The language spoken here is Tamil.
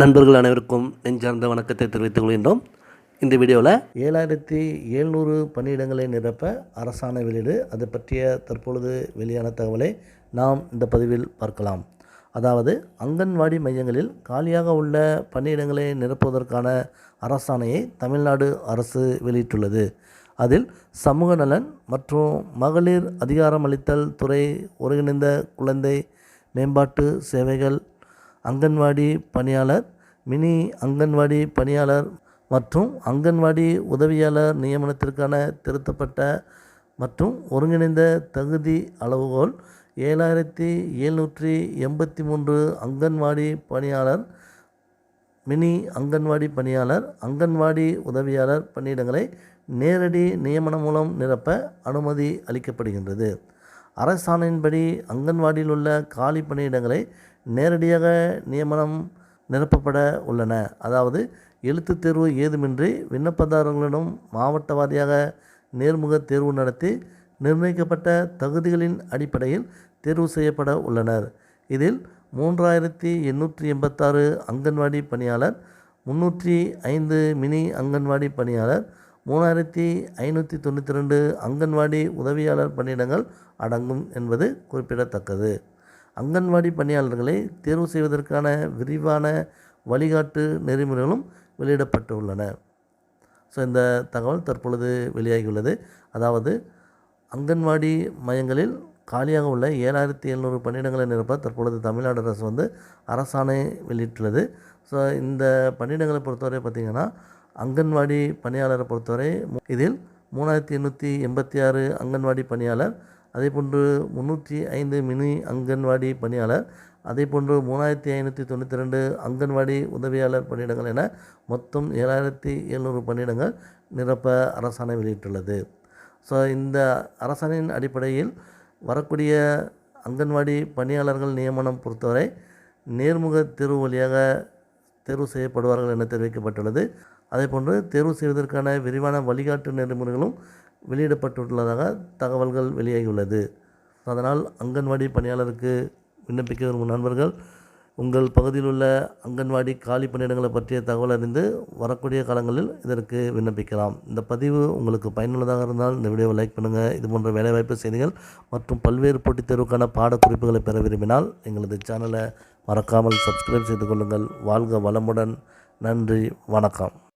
நண்பர்கள் அனைவருக்கும் நெஞ்சார்ந்த வணக்கத்தை தெரிவித்துக் கொள்கின்றோம். இந்த வீடியோவில் ஏழாயிரத்தி எழுநூறு பணியிடங்களை நிரப்ப அரசாணை வெளியீடு அது பற்றிய தற்பொழுது வெளியான தகவலை நாம் இந்த பதிவில் பார்க்கலாம். அதாவது அங்கன்வாடி மையங்களில் காலியாக உள்ள பணியிடங்களை நிரப்புவதற்கான அரசாணையை தமிழ்நாடு அரசு வெளியிட்டுள்ளது. அதில் சமூக நலன் மற்றும் மகளிர் அதிகாரமளித்தல் துறை ஒருங்கிணைந்த குழந்தை மேம்பாட்டு சேவைகள் அங்கன்வாடி பணியாளர் மினி அங்கன்வாடி பணியாளர் மற்றும் அங்கன்வாடி உதவியாளர் நியமனத்திற்கான திருத்தப்பட்ட மற்றும் ஒருங்கிணைந்த தகுதி அளவுகோல் ஏழாயிரத்தி எழுநூற்றி எண்பத்தி மூன்று அங்கன்வாடி பணியாளர் மினி அங்கன்வாடி பணியாளர் அங்கன்வாடி உதவியாளர் பணியிடங்களை நேரடி நியமனம் மூலம் நிரப்ப அனுமதி அளிக்கப்படுகின்றது. அரசாணையின்படி அங்கன்வாடியில் உள்ள காலி பணியிடங்களை நேரடியாக நியமனம் நிரப்பப்பட உள்ளன. அதாவது எழுத்துத் தேர்வு ஏதுமின்றி விண்ணப்பதாரர்களிடம் மாவட்ட வாரியாக நேர்முக தேர்வு நடத்தி நிர்ணயிக்கப்பட்ட தகுதிகளின் அடிப்படையில் தேர்வு செய்யப்பட உள்ளனர். இதில் மூன்றாயிரத்தி எண்ணூற்றி எண்பத்தாறு அங்கன்வாடி பணியாளர் முன்னூற்றி ஐந்து மினி அங்கன்வாடி பணியாளர் மூணாயிரத்தி ஐநூற்றி தொண்ணூற்றி ரெண்டு அங்கன்வாடி உதவியாளர் பணியிடங்கள் அடங்கும் என்பது குறிப்பிடத்தக்கது. அங்கன்வாடி பணியாளர்களை தேர்வு செய்வதற்கான விரிவான வழிகாட்டு நெறிமுறைகளும் வெளியிடப்பட்டுள்ளன. ஸோ இந்த தகவல் தற்பொழுது வெளியாகியுள்ளது. அதாவது அங்கன்வாடி மையங்களில் காலியாக உள்ள ஏழாயிரத்தி எழுநூறு பணியிடங்களை நிரப்ப தற்பொழுது தமிழ்நாடு அரசு வந்து அரசாணை வெளியிட்டுள்ளது. ஸோ இந்த பணியிடங்களை பொறுத்தவரை பார்த்திங்கன்னா அங்கன்வாடி பணியாளரை பொறுத்தவரை இதில் மூணாயிரத்தி எண்ணூற்றி எண்பத்தி ஆறு அங்கன்வாடி பணியாளர் அதே போன்று முந்நூற்றி ஐந்து மினி அங்கன்வாடி பணியாளர் அதேபோன்று மூணாயிரத்தி ஐநூற்றி தொண்ணூற்றி ரெண்டு அங்கன்வாடி உதவியாளர் பணியிடங்கள் என மொத்தம் ஏழாயிரத்தி எழுநூறு பணியிடங்கள் நிரப்ப அரசாணை வெளியிட்டுள்ளது. ஸோ இந்த அரசாணையின் அடிப்படையில் வரக்கூடிய அங்கன்வாடி பணியாளர்கள் நியமனம் பொறுத்தவரை நேர்முக தேர்வு வழியாக தேர்வு செய்யப்படுவார்கள் என தெரிவிக்கப்பட்டுள்ளது. அதேபோன்று தேர்வு செய்வதற்கான விரிவான வழிகாட்டு நெறிமுறைகளும் வெளியிடப்பட்டுள்ளதாக தகவல்கள் வெளியாகியுள்ளது. அதனால் அங்கன்வாடி பணியாளருக்கு விண்ணப்பிக்க விரும்பும் நண்பர்கள் உங்கள் பகுதியில் உள்ள அங்கன்வாடி காலி பணியிடங்களை பற்றிய தகவல் அறிந்து வரக்கூடிய காலங்களில் இதற்கு விண்ணப்பிக்கலாம். இந்த பதிவு உங்களுக்கு பயனுள்ளதாக இருந்தால் இந்த வீடியோவை லைக் பண்ணுங்கள் இது போன்ற வேலைவாய்ப்பு செய்திகள் மற்றும் பல்வேறு போட்டித் தேர்வுக்கான பாடக்குறிப்புகளை பெற விரும்பினால் எங்களது சேனலை மறக்காமல் சப்ஸ்கிரைப் செய்து கொள்ளுங்கள். வாழ்க வளமுடன். நன்றி. வணக்கம்.